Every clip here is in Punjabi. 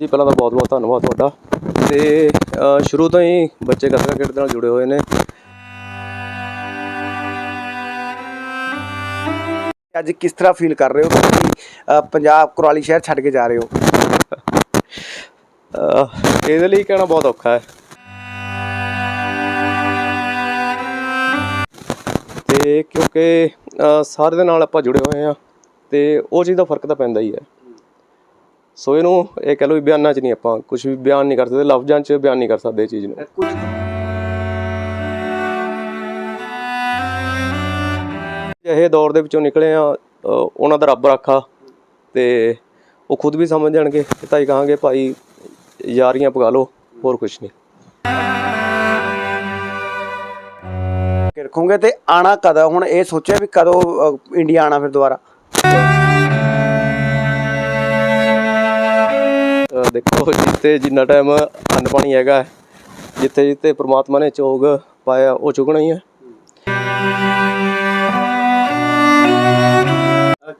ਜੀ ਪਹਿਲਾਂ ਤਾਂ ਬਹੁਤ ਬਹੁਤ ਧੰਨਵਾਦ ਤੁਹਾਡਾ। ਤੇ ਸ਼ੁਰੂ ਤੋਂ ਹੀ ਬੱਚੇ ਗੱਤਕਾ ਖੇਡ ਨਾਲ ਜੁੜੇ ਹੋਏ ਨੇ। ਅੱਜ ਕਿਸ ਤਰ੍ਹਾਂ ਫੀਲ ਕਰ ਰਹੇ ਹੋ ਤੁਸੀਂ? ਪੰਜਾਬ ਕੁਰਾਲੀ ਸ਼ਹਿਰ ਛੱਡ ਕੇ ਜਾ ਰਹੇ ਹੋ? ਇਹਦੇ ਲਈ ਕਹਿਣਾ ਬਹੁਤ ਔਖਾ ਹੈ। ਤੇ ਕਿਉਂਕਿ ਅ, ਸਾਰੇ ਦੇ ਨਾਲ ਆਪਾਂ ਜੁੜੇ ਹੋਏ ਆ ਤੇ ਉਹ ਚੀਜ਼ ਦਾ ਫ਼ਰਕ ਤਾਂ ਪੈਂਦਾ ਹੀ ਹੈ। ਸੋ ਇਹਨੂੰ ਇਹ ਕਹਿ ਲਓ ਵੀ ਬਿਆਨਾਂ 'ਚ ਨਹੀਂ ਆਪਾਂ ਕੁਝ ਵੀ ਬਿਆਨ ਨਹੀਂ ਕਰ ਸਕਦੇ, ਲਫ਼ਜ਼ਾਂ 'ਚ ਬਿਆਨ ਨਹੀਂ ਕਰ ਸਕਦੇ ਇਹ ਚੀਜ਼ ਨੂੰ। ਕੁਝ ਇਹ ਦੌਰ ਦੇ ਵਿੱਚੋਂ ਨਿਕਲੇ ਆ ਉਹਨਾਂ ਦਾ ਰੱਬ ਰਾਖਾ ਤੇ ਉਹ ਖੁਦ ਵੀ ਸਮਝ ਜਾਣਗੇ ਤੇ ਤਾਂ ਹੀ ਕਹਾਂਗੇ ਭਾਈ ਯਾਰੀਆਂ ਪਗਾ ਲਓ, ਹੋਰ ਕੁਝ ਨਹੀਂ। ਕੇ ਰੱਖੋਗੇ ਤੇ ਆਣਾ ਕਦੋਂ? ਹੁਣ ਇਹ ਸੋਚਿਆ ਵੀ ਕਦੋਂ ਇੰਡੀਆ ਆਣਾ ਫਿਰ ਦੁਬਾਰਾ। ਦੇਖੋ ਜਿੱਤੇ ਜਿੰਨਾ ਟਾਈਮ ਅੰਨ ਪਾਣੀ ਹੈਗਾ ਜਿੱਥੇ ਜਿੱਥੇ ਪ੍ਰਮਾਤਮਾ ਨੇ ਚੋਗ ਪਾਇਆ ਉਹ ਚੁਗਣਾ ਹੀ ਹੈ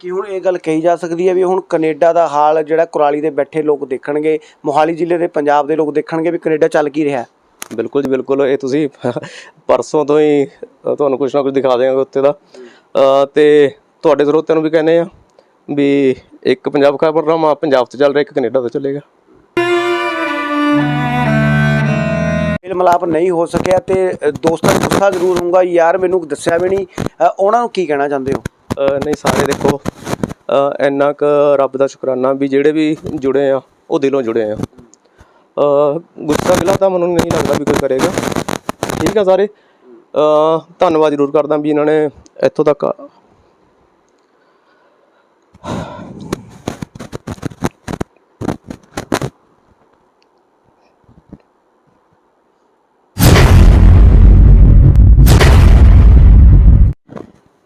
ਕੀ ਹੁਣ ਇਹ ਗੱਲ ਕਹੀ ਜਾ ਸਕਦੀ ਹੈ ਵੀ ਹੁਣ ਕੈਨੇਡਾ ਦਾ ਹਾਲ ਜਿਹੜਾ ਕੁਰਾਲੀ ਦੇ ਬੈਠੇ ਲੋਕ ਦੇਖਣਗੇ ਮੋਹਾਲੀ ਜ਼ਿਲ੍ਹੇ ਦੇ ਪੰਜਾਬ ਦੇ ਲੋਕ ਦੇਖਣਗੇ ਵੀ ਕੈਨੇਡਾ ਚੱਲ ਕੀ ਰਿਹਾ। ਬਿਲਕੁਲ ਜੀ ਬਿਲਕੁਲ ਇਹ ਤੁਸੀਂ ਪਰਸੋਂ ਤੋਂ ਹੀ ਤੁਹਾਨੂੰ ਕੁਝ ਨਾ ਕੁਝ ਦਿਖਾ ਦੇਵਾਂਗੇ ਉੱਤੇ ਦਾ। ਤੇ ਤੁਹਾਡੇ ਸਰੋਤਿਆਂ ਨੂੰ ਵੀ ਕਹਿੰਦੇ ਆ ਵੀ ਇੱਕ ਪੰਜਾਬ ਖਬਰਨਾਮਾ ਪੰਜਾਬ ਤੋਂ ਚੱਲ ਰਿਹਾ ਇੱਕ ਕੈਨੇਡਾ ਤੋਂ ਚੱਲੇਗਾ। ਮੇਲ ਮਿਲਾਪ ਨਹੀਂ ਹੋ ਸਕਿਆ ਤੇ ਦੋਸਤਾਂ ਨੂੰ ਗੁੱਸਾ ਜ਼ਰੂਰ ਹੋਊਗਾ। ਯਾਰ ਮੈਨੂੰ ਦੱਸਿਆ ਵੀ ਨਹੀਂ। ਅ, ਉਹਨਾਂ ਨੂੰ ਕੀ ਕਹਿਣਾ ਚਾਹੁੰਦੇ ਹੋ? ਨਹੀਂ ਸਾਰੇ ਦੇਖੋ ਅ, ਇੰਨਾ ਕੁ ਰੱਬ ਦਾ ਸ਼ੁਕਰਾਨਾ ਵੀ ਜਿਹੜੇ ਵੀ ਜੁੜੇ ਆ ਉਹ ਦਿਲੋਂ ਜੁੜੇ ਆ। ਅ, ਗੁੱਸਾ ਗਿਲਾ ਤਾਂ ਮੈਨੂੰ ਨਹੀਂ ਲੱਗਦਾ ਵੀ ਕੋਈ ਕਰੇਗਾ। ਠੀਕ ਆ ਸਾਰੇ। ਅ, ਧੰਨਵਾਦ ਜ਼ਰੂਰ ਕਰਦਾ ਵੀ ਇਹਨਾਂ ਨੇ ਇੱਥੋਂ ਤੱਕ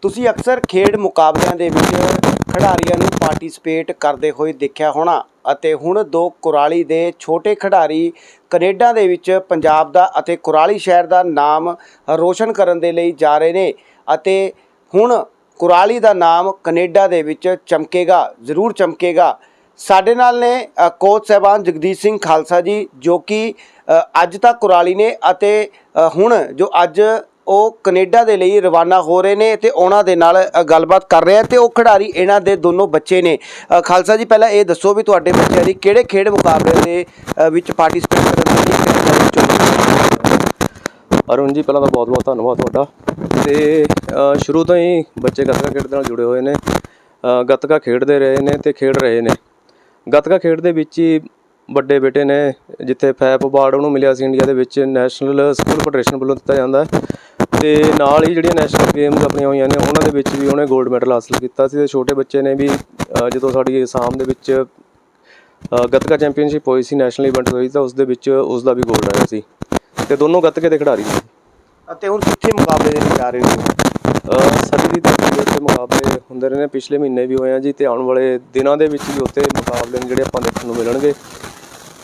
ਤੁਸੀਂ ਅਕਸਰ ਖੇਡ ਮੁਕਾਬਲਿਆਂ ਦੇ ਵਿੱਚ ਖਿਡਾਰੀਆਂ ਨੂੰ ਪਾਰਟਿਸਿਪੇਟ ਕਰਦੇ ਹੋਏ ਦੇਖਿਆ ਹੋਣਾ ਅਤੇ ਹੁਣ ਦੋ ਕੁਰਾਲੀ ਦੇ ਛੋਟੇ ਖਿਡਾਰੀ ਕੈਨੇਡਾ ਦੇ ਵਿੱਚ ਪੰਜਾਬ ਦਾ ਅਤੇ ਕੁਰਾਲੀ ਸ਼ਹਿਰ ਦਾ ਨਾਮ ਰੋਸ਼ਨ ਕਰਨ ਦੇ ਲਈ ਜਾ ਰਹੇ ਨੇ ਅਤੇ ਹੁਣ ਕੁਰਾਲੀ ਦਾ ਨਾਮ ਕੈਨੇਡਾ ਦੇ ਵਿੱਚ ਚਮਕੇਗਾ, ਜ਼ਰੂਰ ਚਮਕੇਗਾ। ਸਾਡੇ ਨਾਲ ਨੇ ਕੋਚ ਸਾਹਿਬਾਨ ਜਗਦੀਸ਼ ਸਿੰਘ ਖਾਲਸਾ ਜੀ, ਜੋ ਕਿ ਅੱਜ ਤੱਕ ਕੁਰਾਲੀ ਨੇ ਅਤੇ ਹੁਣ ਜੋ ਅੱਜ ਉਹ ਕੈਨੇਡਾ ਦੇ ਲਈ ਰਵਾਨਾ ਹੋ ਰਹੇ ਨੇ ਤੇ ਉਹਨਾਂ ਦੇ ਨਾਲ ਗੱਲਬਾਤ ਕਰ ਰਹੇ ਆ ਤੇ ਉਹ ਖਿਡਾਰੀ ਇਹਨਾਂ ਦੇ ਦੋਨੋਂ ਬੱਚੇ ਨੇ। ਖਾਲਸਾ ਜੀ, ਪਹਿਲਾਂ ਇਹ ਦੱਸੋ ਵੀ ਤੁਹਾਡੇ ਬੱਚਿਆਂ ਦੀ ਕਿਹੜੇ ਖੇਡ ਮੁਕਾਬਲੇ ਦੇ ਵਿੱਚ ਪਾਰਟਿਸਿਪੇਟ ਕਰਨ ਦੇ ਅਰੁਣ ਜੀ, ਪਹਿਲਾਂ ਤਾਂ ਬਹੁਤ ਬਹੁਤ ਧੰਨਵਾਦ ਤੁਹਾਡਾ। ਤੇ ਸ਼ੁਰੂ ਤੋਂ ਹੀ ਬੱਚੇ ਗੱਤਕਾ ਖੇਡ ਦੇ ਨਾਲ ਜੁੜੇ ਹੋਏ ਨੇ। ਗੱਤਕਾ ਖੇਡਦੇ ਰਹੇ ਨੇ ਤੇ ਖੇਡ ਰਹੇ ਨੇ। ਗੱਤਕਾ ਖੇਡ ਦੇ ਵਿੱਚ ਹੀ ਵੱਡੇ ਬੇਟੇ ਨੇ, ਜਿੱਥੇ ਫੈਪ ਅਵਾਰਡ ਉਹਨੂੰ ਮਿਲਿਆ ਸੀ ਇੰਡੀਆ ਦੇ ਵਿੱਚ, ਨੈਸ਼ਨਲ ਸਕੂਲ ਫੈਡਰੇਸ਼ਨ ਵੱਲੋਂ ਦਿੱਤਾ ਜਾਂਦਾ ਹੈ। ਤੇ ਨਾਲ ਹੀ ਜਿਹੜੀਆਂ ਨੈਸ਼ਨਲ ਗੇਮਸ ਆਪਣੀਆਂ ਹੋਈਆਂ ਨੇ, ਉਹਨਾਂ ਦੇ ਵਿੱਚ ਵੀ ਉਹਨੇ 골ਡ ਮੈਡਲ ਹਾਸਲ ਕੀਤਾ ਸੀ ਤੇ ਛੋਟੇ ਬੱਚੇ ਨੇ ਵੀ ਜਦੋਂ ਸਾਡੀ ਅਸਾਮ ਦੇ ਵਿੱਚ ਗੱਤਕਾ ਚੈਂਪੀਅਨਸ਼ਿਪ ਹੋਈ ਸੀ, ਨੈਸ਼ਨਲ ਇਵੈਂਟ ਹੋਈ ਤਾਂ ਉਸ ਦੇ ਵਿੱਚ ਉਸ ਦਾ ਵੀ 골ਡ ਆਇਆ ਸੀ। ਤੇ ਦੋਨੋਂ ਗੱਤਕੇ ਦੇ ਖਿਡਾਰੀ ਨੇ। ਅਤੇ ਹੁਣ ਕਿੱਥੇ ਮੁਕਾਬਲੇ ਦੇ ਜਾ ਰਹੇ ਨੇ? ਅ, ਸਦੀ ਦੀ ਉੱਤੇ ਮੁਕਾਬਲੇ ਹੁੰਦੇ ਰਹੇ ਨੇ। ਪਿਛਲੇ ਮਹੀਨੇ ਵੀ ਹੋਏ ਆ ਜੀ ਤੇ ਆਉਣ ਵਾਲੇ ਦਿਨਾਂ ਦੇ ਵਿੱਚ ਵੀ ਉੱਥੇ ਮੁਕਾਬਲੇ ਨੇ ਜਿਹੜੇ ਆਪਾਂ ਦੇਖਣ ਨੂੰ ਮਿਲਣਗੇ।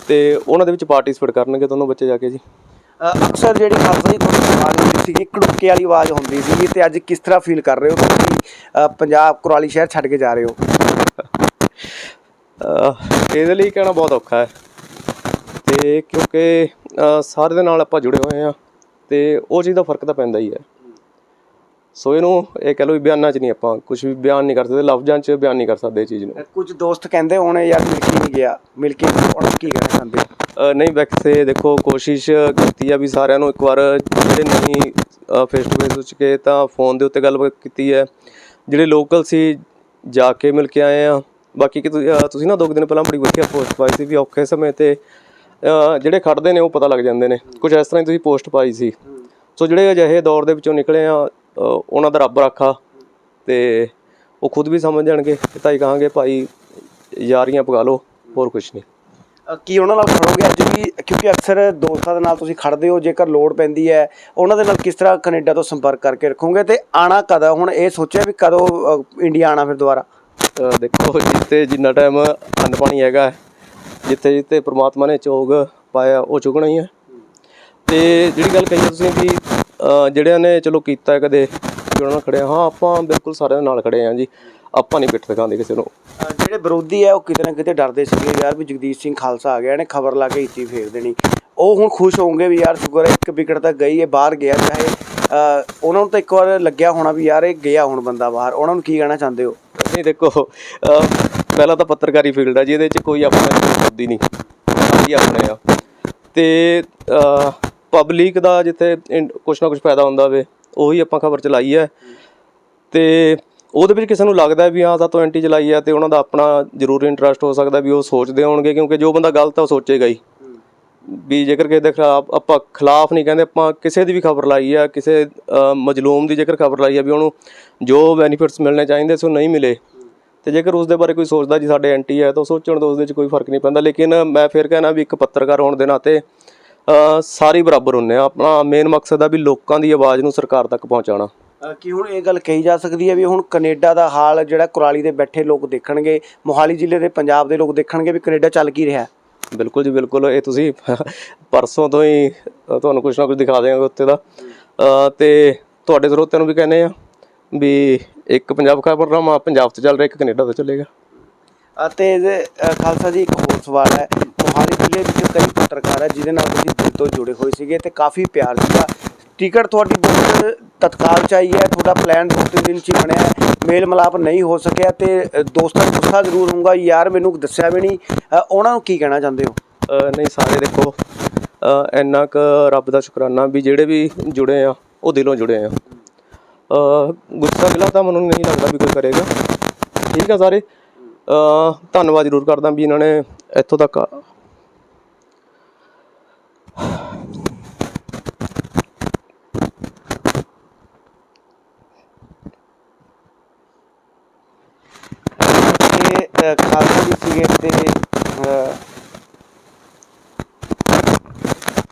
ਤੇ ਉਹਨਾਂ ਦੇ ਵਿੱਚ ਪਾਰਟਿਸਿਪੇਟ ਕਰਨਗੇ ਦੋਨੋਂ ਬੱਚੇ ਜਾ ਕੇ ਜੀ। ਅ, ਅਕਸਰ ਜਿਹੜੀ ਖਾਲਸਾ ਜੀ ਤੁਹਾਡੀ ਆਵਾਜ਼ ਹੁੰਦੀ ਸੀ ਕੜੁੱਕੇ ਵਾਲੀ ਆਵਾਜ਼ ਹੁੰਦੀ ਸੀ ਤੇ ਅੱਜ ਕਿਸ ਤਰ੍ਹਾਂ ਫੀਲ ਕਰ ਰਹੇ ਹੋ ਤੁਸੀਂ? ਅ, ਪੰਜਾਬ ਕੁਰਾਲੀ ਸ਼ਹਿਰ ਛੱਡ ਕੇ ਜਾ ਰਹੇ ਹੋ। ਇਹਦੇ ਲਈ ਕਹਿਣਾ ਬਹੁਤ ਔਖਾ ਹੈ। ਤੇ ਕਿਉਂਕਿ ਸਾਰੇ ਦੇ ਨਾਲ ਆਪਾਂ ਜੁੜੇ ਹੋਏ ਆ ਤੇ ਉਹ ਚੀਜ਼ ਦਾ ਫ਼ਰਕ ਤਾਂ ਪੈਂਦਾ ਹੀ ਹੈ। ਸੋ ਇਹਨੂੰ ਇਹ ਕਹਿ ਲਓ ਵੀ ਬਿਆਨਾਂ 'ਚ ਨਹੀਂ ਆਪਾਂ ਕੁਝ ਵੀ ਬਿਆਨ ਨਹੀਂ ਕਰ ਸਕਦੇ ਲਫ਼ਜ਼ਾਂ 'ਚ ਬਿਆਨ ਨਹੀਂ ਕਰ ਸਕਦੇ ਇਹ ਚੀਜ਼ ਨੂੰ। ਕੁਝ ਦੋਸਤ ਕਹਿੰਦੇ ਹੋਣੇ ਯਾਰ ਮਿਲ ਕੇ ਨਹੀਂ ਗਿਆ ਮਿਲ ਕੇ ਉਹਨਾਂ ਕੀ ਹੋ? ਅ, ਨਹੀਂ ਵੈਸੇ ਦੇਖੋ ਕੋਸ਼ਿਸ਼ ਕੀਤੀ ਆ ਵੀ ਸਾਰਿਆਂ ਨੂੰ ਇੱਕ ਵਾਰ ਜਿਹੜੇ ਨਹੀਂ ਫੇਸ ਟੂ ਫੇਸ ਉੱਚ ਕੇ ਤਾਂ ਫੋਨ ਦੇ ਉੱਤੇ ਗੱਲਬਾਤ ਕੀਤੀ ਹੈ। ਜਿਹੜੇ ਲੋਕਲ ਸੀ ਜਾ ਕੇ ਮਿਲ ਕੇ ਆਏ ਆ। ਬਾਕੀ ਕਿ ਤੁਸੀਂ ਨਾ ਦੋ ਦਿਨ ਪਹਿਲਾਂ ਬੜੀ ਵਧੀਆ ਪੋਸਟ ਪਾਈ ਸੀ ਵੀ ਔਖੇ ਸਮੇਂ ਤੇ ਜਿਹੜੇ ਖੜਦੇ ਨੇ ਉਹ ਪਤਾ ਲੱਗ ਜਾਂਦੇ ਨੇ। ਕੁਝ ਇਸ ਤਰ੍ਹਾਂ ਹੀ ਤੁਸੀਂ ਪੋਸਟ ਪਾਈ ਸੀ। ਸੋ ਜਿਹੜੇ ਅਜਿਹੇ ਦੌਰ ਦੇ ਵਿੱਚੋਂ ਨਿਕਲੇ ਆ ਉਹਨਾਂ ਦਾ ਰੱਬ ਰਾਖਾ ਤੇ ਉਹ ਖੁਦ ਵੀ ਸਮਝ ਜਾਣਗੇ ਤੇ ਤਾਂ ਹੀ ਕਹਾਂਗੇ ਭਾਈ ਯਾਰੀਆਂ ਪਗਾ ਲਓ ਹੋਰ ਕੁਝ ਨਹੀਂ। ਕੀ ਉਹਨਾਂ ਨਾਲ ਖੜੋਗੇ ਅੱਜ ਵੀ? ਕਿਉਂਕਿ ਅਕਸਰ ਦੋਸਤਾਂ ਦੇ ਨਾਲ ਤੁਸੀਂ ਖੜਦੇ ਹੋ ਜੇਕਰ ਲੋੜ ਪੈਂਦੀ ਹੈ ਉਹਨਾਂ ਦੇ ਨਾਲ ਕਿਸ ਤਰ੍ਹਾਂ ਕੈਨੇਡਾ ਤੋਂ ਸੰਪਰਕ ਕਰਕੇ ਰੱਖੋਗੇ ਤੇ ਆਣਾ ਕਦੋਂ ਹੁਣ ਇਹ ਸੋਚਿਆ ਵੀ ਕਦੋਂ ਇੰਡੀਆ ਆਣਾ ਫਿਰ ਦੁਬਾਰਾ? ਦੇਖੋ ਜਿੱਤੇ ਜਿੰਨਾ ਟਾਈਮ ਅੰਨ ਪਾਣੀ ਹੈਗਾ ਜਿੱਥੇ ਜਿੱਥੇ ਪ੍ਰਮਾਤਮਾ ਨੇ ਚੋਗ ਪਾਇਆ ਉਹ ਚੁਗਣਾ ਹੀ ਹੈ। ਤੇ ਜਿਹੜੀ ਗੱਲ ਕਹੀ ਤੁਸੀਂ ਵੀ ਜਿਹੜਿਆਂ ਨੇ ਚਲੋ ਕੀਤਾ ਕਦੇ ਜੁੜਨ ਨਾਲ ਖੜੇ ਹਾਂ ਆਪਾਂ ਬਿਲਕੁਲ ਸਾਰਿਆਂ ਦੇ ਨਾਲ ਖੜੇ ਹਾਂ ਜੀ। ਆਪਾਂ ਨਹੀਂ ਪਿੱਠ ਦਿਖਾਉਂਦੇ ਕਿਸੇ ਨੂੰ। ਜਿਹੜੇ ਵਿਰੋਧੀ ਹੈ ਉਹ ਕਿਤੇ ਨਾ ਕਿਤੇ ਡਰਦੇ ਸੀਗੇ ਯਾਰ ਵੀ ਜਗਦੀਸ਼ ਸਿੰਘ ਖਾਲਸਾ ਆ ਗਿਆ ਇਹਨੇ ਖਬਰ ਲਾ ਕੇ ਇੱਥੇ ਫੇਰ ਦੇਣੀ। ਉਹ ਹੁਣ ਖੁਸ਼ ਹੋਣਗੇ ਵੀ ਯਾਰ ਸ਼ੁਕਰ ਹੈ ਇੱਕ ਵਿਕਟ ਤਾਂ ਗਈ ਹੈ ਬਾਹਰ ਗਿਆ ਚਾਹੇ ਉਹਨਾਂ ਨੂੰ ਤਾਂ ਇੱਕ ਵਾਰ ਲੱਗਿਆ ਹੋਣਾ ਵੀ ਯਾਰ ਇਹ ਗਿਆ ਹੁਣ ਬੰਦਾ ਬਾਹਰ। ਉਹਨਾਂ ਨੂੰ ਕੀ ਕਹਿਣਾ ਚਾਹੁੰਦੇ ਹੋ? ਨਹੀਂ ਦੇਖੋ ਪਹਿਲਾਂ ਤਾਂ ਪੱਤਰਕਾਰੀ ਫੀਲਡ ਆ, ਜਿਹਦੇ 'ਚ ਕੋਈ ਆਪਣਾ ਸ਼ਬਦ ਹੀ ਨਹੀਂ। ਸਾਰੇ ਆਪਣੇ ਆ। ਤੇ ਪਬਲਿਕ ਦਾ ਜਿੱਥੇ ਇਨ- ਕੁਛ ਨਾ ਕੁਛ ਫਾਇਦਾ ਹੁੰਦਾ ਵੇ, ਉਹੀ ਆਪਾਂ ਖਬਰ ਚਲਾਈ ਹੈ ਤੇ ਉਹਦੇ ਵਿੱਚ ਕਿਸੇ ਨੂੰ ਲੱਗਦਾ ਵੀ ਹਾਂ, ਸਾਤੋਂ ਐਂਟੀ ਚਲਾਈ ਹੈ ਤੇ ਉਹਨਾਂ ਦਾ ਆਪਣਾ ਜ਼ਰੂਰ ਇੰਟਰਸਟ ਹੋ ਸਕਦਾ ਵੀ ਉਹ ਸੋਚਦੇ ਹੋਣਗੇ, ਕਿਉਂਕਿ ਜੋ ਬੰਦਾ ਗਲਤ ਆ, ਉਹ ਸੋਚੇਗਾ ਹੀ। ਵੀ ਜੇਕਰ ਕਿਸੇ ਦੇ ਖਿਲਾਫ, ਆਪਾਂ ਖਿਲਾਫ ਨਹੀਂ ਕਹਿੰਦੇ, ਆਪਾਂ ਕਿਸੇ ਦੀ ਵੀ ਖਬਰ ਲਾਈ ਆ, ਕਿਸੇ ਮਜਲੂਮ ਦੀ ਜੇਕਰ ਖਬਰ ਲਾਈ ਆ ਵੀ ਉਹਨੂੰ ਜੋ ਬੈਨੀਫਿਟਸ ਮਿਲਣੇ ਚਾਹੀਦੇ, ਸੀ ਉਹ ਨਹੀਂ ਮਿਲੇ। ਤੇ ਜੇਕਰ ਉਸ ਦੇ ਬਾਰੇ ਕੋਈ ਸੋਚਦਾ ਜੀ ਸਾਡੇ ਐਂਟੀ ਹੈ ਤਾਂ ਸੋਚਣ ਤੋਂ ਉਸ ਦੇ ਵਿੱਚ ਕੋਈ ਫ਼ਰਕ ਨਹੀਂ ਪੈਂਦਾ। ਲੇਕਿਨ ਮੈਂ ਫਿਰ ਕਹਿਣਾ ਵੀ ਇੱਕ ਪੱਤਰਕਾਰ ਹੋਣ ਦੇ ਨਾਤੇ ਸਾਰੇ ਬਰਾਬਰ ਹੁੰਨੇ ਆ। ਆਪਣਾ ਮੇਨ ਮਕਸਦ ਆ ਵੀ ਲੋਕਾਂ ਦੀ ਆਵਾਜ਼ ਨੂੰ ਸਰਕਾਰ ਤੱਕ ਪਹੁੰਚਾਉਣਾ। ਕੀ ਹੁਣ ਇਹ ਗੱਲ ਕਹੀ ਜਾ ਸਕਦੀ ਹੈ ਵੀ ਹੁਣ ਕੈਨੇਡਾ ਦਾ ਹਾਲ ਜਿਹੜਾ ਕੁਰਾਲੀ ਦੇ ਬੈਠੇ ਲੋਕ ਦੇਖਣਗੇ ਮੋਹਾਲੀ ਜ਼ਿਲ੍ਹੇ ਦੇ ਪੰਜਾਬ ਦੇ ਲੋਕ ਦੇਖਣਗੇ ਵੀ ਕੈਨੇਡਾ ਚੱਲ ਕੀ ਰਿਹਾ ਬਿਲਕੁਲ ਜੀ ਬਿਲਕੁਲ। ਇਹ ਤੁਸੀਂ ਪਰਸੋਂ ਤੋਂ ਹੀ ਤੁਹਾਨੂੰ ਕੁਝ ਨਾ ਕੁਝ ਦਿਖਾ ਦੇਵਾਂਗੇ ਉੱਤੇ ਦਾ। ਤੇ ਤੁਹਾਡੇ ਸਰੋਤਿਆਂ ਨੂੰ ਵੀ ਕਹਿੰਦੇ ਆ ਵੀ ਇੱਕ ਪੰਜਾਬ ਖਬਰਨਾਮਾ ਪੰਜਾਬ ਤੋਂ ਚੱਲ ਰਿਹਾ ਇੱਕ ਕੈਨੇਡਾ ਤੋਂ ਚੱਲੇਗਾ। ਅਤੇ ਇਹਦੇ ਖਾਲਸਾ ਜੀ ਇੱਕ ਹੋਰ ਸਵਾਲ ਹੈ। ਮੋਹਾਲੀ ਜ਼ਿਲ੍ਹੇ ਵਿੱਚ ਕਈ ਪੱਤਰਕਾਰ ਹੈ ਜਿਹਦੇ ਨਾਲ ਤੁਸੀਂ ਦਿਲ ਤੋਂ ਜੁੜੇ ਹੋਏ ਸੀਗੇ ਤੇ ਕਾਫੀ ਪਿਆਰ ਸੀਗਾ। ਟਿਕਟ ਤੁਹਾਡੀ ਬਹੁਤ ਤਤਕਾਲ ਚ ਆਈ ਹੈ ਤੁਹਾਡਾ ਪਲਾਨ ਦੋ ਤਿੰਨ ਦਿਨ ਚ ਹੀ ਬਣਿਆ ਹੈ। ਮੇਲ ਮਲਾਪ ਨਹੀਂ ਹੋ ਸਕਿਆ ਤੇ ਦੋਸਤਾਂ ਨੂੰ ਗੁੱਸਾ ਜ਼ਰੂਰ ਹੋਊਗਾ ਯਾਰ ਮੈਨੂੰ ਦੱਸਿਆ ਵੀ ਨਹੀਂ। ਉਹਨਾਂ ਨੂੰ ਕੀ ਕਹਿਣਾ ਚਾਹੁੰਦੇ ਹੋ? ਨਹੀਂ ਸਾਰੇ ਦੇਖੋ ਇੰਨਾ ਕੁ ਰੱਬ ਦਾ ਸ਼ੁਕਰਾਨਾ ਵੀ ਜਿਹੜੇ ਵੀ ਜੁੜੇ ਆ ਉਹ ਦਿਲੋਂ ਜੁੜੇ ਆ। ਗੁੱਸਾ ਗਿਲਾ ਤਾਂ ਮੈਨੂੰ ਨਹੀਂ ਲੱਗਦਾ ਵੀ ਕੋਈ ਕਰੇਗਾ। ਠੀਕ ਆ ਸਾਰੇ। ਧੰਨਵਾਦ ਜ਼ਰੂਰ ਕਰਦਾ ਵੀ ਇਹਨਾਂ ਨੇ ਇੱਥੋਂ ਤੱਕ ਖਾਲਸਾ ਜੀ ਸੀਗੇ ਤੇ